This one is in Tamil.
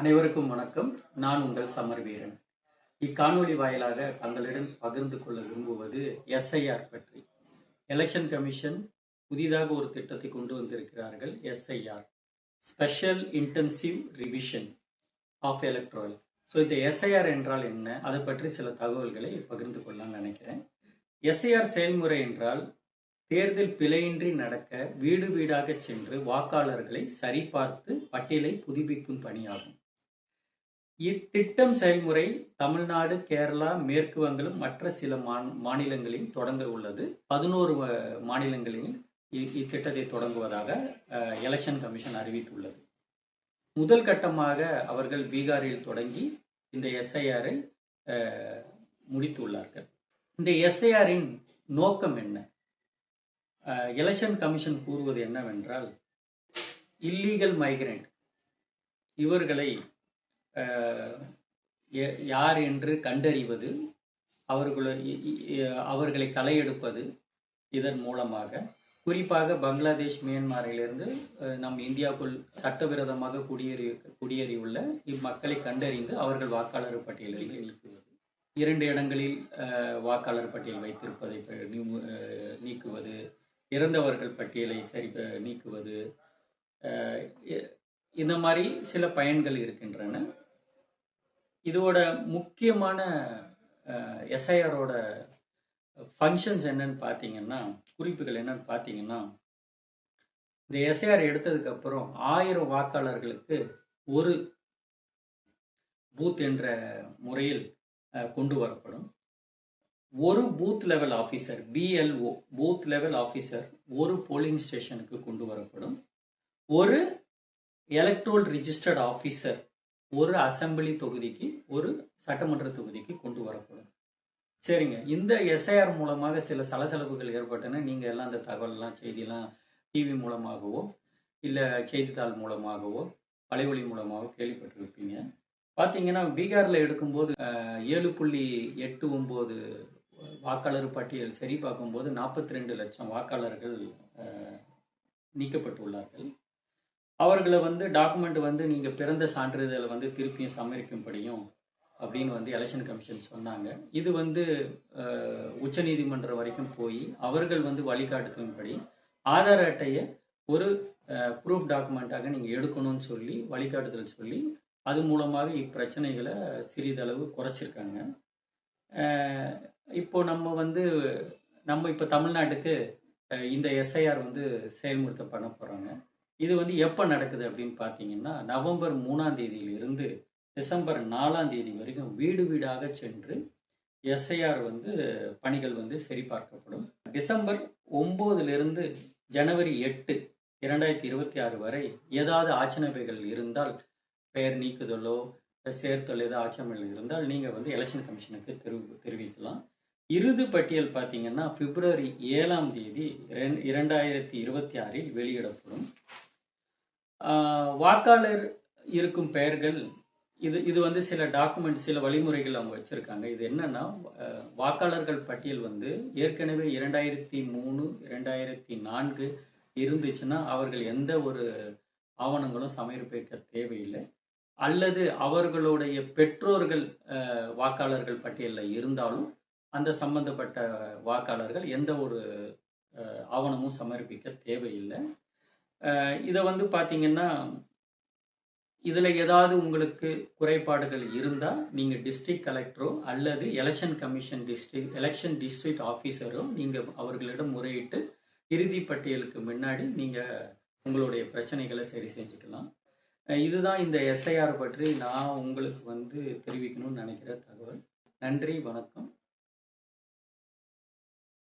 அனைவருக்கும் வணக்கம். நான் உங்கள் சமர் வீரன். இக்காணொளி வாயிலாக தங்களிடம் பகிர்ந்து கொள்ள விரும்புவது எஸ்ஐஆர் பற்றி. எலெக்ஷன் கமிஷன் புதிதாக ஒரு திட்டத்தை கொண்டு வந்திருக்கிறார்கள் SIR. Special intensive revision of electoral so இந்த எஸ்ஐஆர் என்றால் என்ன? அதை பற்றி சில தகவல்களை பகிர்ந்து கொள்ளலாம்னு நினைக்கிறேன். எஸ்ஐஆர் செயல்முறை என்றால் தேர்தல் பிழையின்றி நடக்க வீடு வீடாக சென்று வாக்காளர்களை சரிபார்த்து பட்டியலை புதுப்பிக்கும் பணியாகும். இத்திட்டம் செயல்முறை தமிழ்நாடு கேரளா மேற்கு வங்கம் மற்ற சில மாநிலங்களில் தொடங்க உள்ளது. பதினோரு மாநிலங்களில் இத்திட்டத்தை தொடங்குவதாக எலெக்ஷன் கமிஷன் அறிவித்துள்ளது. முதல் கட்டமாக அவர்கள் பீகாரில் தொடங்கி இந்த எஸ்ஐஆரை முடித்துள்ளார்கள். இந்த எஸ்ஐஆரின் நோக்கம் என்ன? எலெக்ஷன் கமிஷன் கூறுவது என்னவென்றால் இல்லீகல் மைக்ரண்ட் இவர்களை யார் என்று கண்டறிவது அவர்களை அவர்களை களையெடுப்பது இதன் மூலமாக. குறிப்பாக பங்களாதேஷ் மியான்மரிலிருந்து நம் இந்தியாவுக்குள் சட்டவிரோதமாக குடியேறி குடியேறியுள்ள இம்மக்களை கண்டறிந்து அவர்கள் வாக்காளர் பட்டியலில் நீக்குவது இரண்டு இடங்களில் வாக்காளர் பட்டியல் வைத்திருப்பதை நீக்குவது இறந்தவர்கள் பட்டியலை சரி ப- நீக்குவது இந்த மாதிரி சில பயன்கள் இருக்கின்றன. இதோட முக்கியமான எஸ்ஐஆரோட ஃபங்க்ஷன்ஸ் என்னன்னு பார்த்தீங்கன்னா குறிப்புகள் என்னன்னு பார்த்தீங்கன்னா இந்த எஸ்ஐஆர் எடுத்ததுக்கப்புறம் ஆயிரம் வாக்காளர்களுக்கு ஒரு பூத் என்ற முறையில் கொண்டு வரப்படும். ஒரு booth level officer BLO booth level officer ஒரு போலிங் ஸ்டேஷனுக்கு கொண்டு வரப்படும். ஒரு எலக்ட்ரோல் ரிஜிஸ்டர்ட் ஆஃபீஸர் ஒரு அசம்பிளி தொகுதிக்கு ஒரு சட்டமன்ற தொகுதிக்கு கொண்டு வரப்படும். சரிங்க. இந்த எஸ்ஐஆர் மூலமாக சில சலசலப்புகள் ஏற்பட்டன. நீங்கள் எல்லாம் அந்த தகவல்லாம் செய்தியெல்லாம் டிவி மூலமாகவோ இல்லை செய்தித்தாள் மூலமாகவோ வலைவழி மூலமாகவோ கேள்விப்பட்டிருப்பீங்க. பார்த்தீங்கன்னா பீகாரில் எடுக்கும்போது ஏழு புள்ளி எட்டு ஒம்பது வாக்காளர் பட்டியல் சரி பார்க்கும்போது நாற்பத்தி ரெண்டு லட்சம் வாக்காளர்கள் நீக்கப்பட்டுள்ளார்கள் அவர்களை வந்து டாக்குமெண்ட் வந்து நீங்கள் பிறந்த சான்றிதழை வந்து திருப்பியும் சமர்ப்பிக்கும்படியும் அப்படின்னு வந்து எலெக்ஷன் கமிஷன் சொன்னாங்க. இது வந்து உச்சநீதிமன்றம் வரைக்கும் போய் அவர்கள் வந்து வழிகாட்டுதலின்படி ஆதார் அட்டையை ஒரு ப்ரூஃப் டாக்குமெண்ட்டாக நீங்கள் எடுக்கணும்னு சொல்லி வழிகாட்டுதல் சொல்லி அது மூலமாக இப்பிரச்சனைகளை சிறிதளவு குறைச்சிருக்காங்க. இப்போ நம்ம வந்து நம்ம இப்போ தமிழ்நாட்டுக்கு இந்த எஸ்ஐஆர் வந்து செயல்படுத்த பண்ண போகிறாங்க இது வந்து எப்போ நடக்குது அப்படின்னு பார்த்தீங்கன்னா நவம்பர் மூணாம் தேதியிலிருந்து டிசம்பர் நாலாம் தேதி வரைக்கும் வீடு வீடாக சென்று எஸ்ஐஆர் வந்து பணிகள் வந்து சரிபார்க்கப்படும். டிசம்பர் ஒம்போதுலேருந்து ஜனவரி எட்டு இரண்டாயிரத்தி இருபத்தி ஆறு வரை ஏதாவது ஆட்சேபைகள் இருந்தால் பெயர் நீக்குதலோ சேர்த்தல் ஏதாவது ஆட்சேபைகள் இருந்தால் நீங்கள் வந்து எலெக்ஷன் கமிஷனுக்கு தெரு தெரிவிக்கலாம். இறுதி பட்டியல் பார்த்தீங்கன்னா பிப்ரவரி ஏழாம் தேதி ரெண்- இரண்டாயிரத்தி இருபத்தி ஆறில் வெளியிடப்படும். வாக்காளர் இருக்கும் பெயர்கள் இது இது வந்து சில டாக்குமெண்ட் சில வழிமுறைகள் அவங்க வச்சுருக்காங்க. இது என்னன்னா வாக்காளர்கள் பட்டியல் வந்து ஏற்கனவே இரண்டாயிரத்தி மூணு இரண்டாயிரத்தி நான்கு இருந்துச்சுன்னா அவர்கள் எந்த ஒரு ஆவணங்களும் சமர்ப்பிக்க தேவையில்லை. அல்லது அவர்களுடைய பெற்றோர்கள் வாக்காளர்கள் பட்டியலில் இருந்தாலும் அந்த சம்பந்தப்பட்ட வாக்காளர்கள் எந்த ஒரு ஆவணமும் சமர்ப்பிக்க தேவையில்லை. இதை வந்து பார்த்தீங்கன்னா இதில் ஏதாவது உங்களுக்கு குறைபாடுகள் இருந்தால் நீங்கள் டிஸ்ட்ரிக்ட் கலெக்டரோ அல்லது election commission district election district ஆஃபீஸரோ நீங்கள் அவர்களிடம் முறையிட்டு இறுதி பட்டியலுக்கு முன்னாடி நீங்கள் உங்களுடைய பிரச்சனைகளை சரி செஞ்சுக்கலாம். இதுதான் இந்த எஸ்ஐஆர் பற்றி நான் உங்களுக்கு வந்து தெரிவிக்கணும்னு நினைக்கிற தகவல். நன்றி வணக்கம்.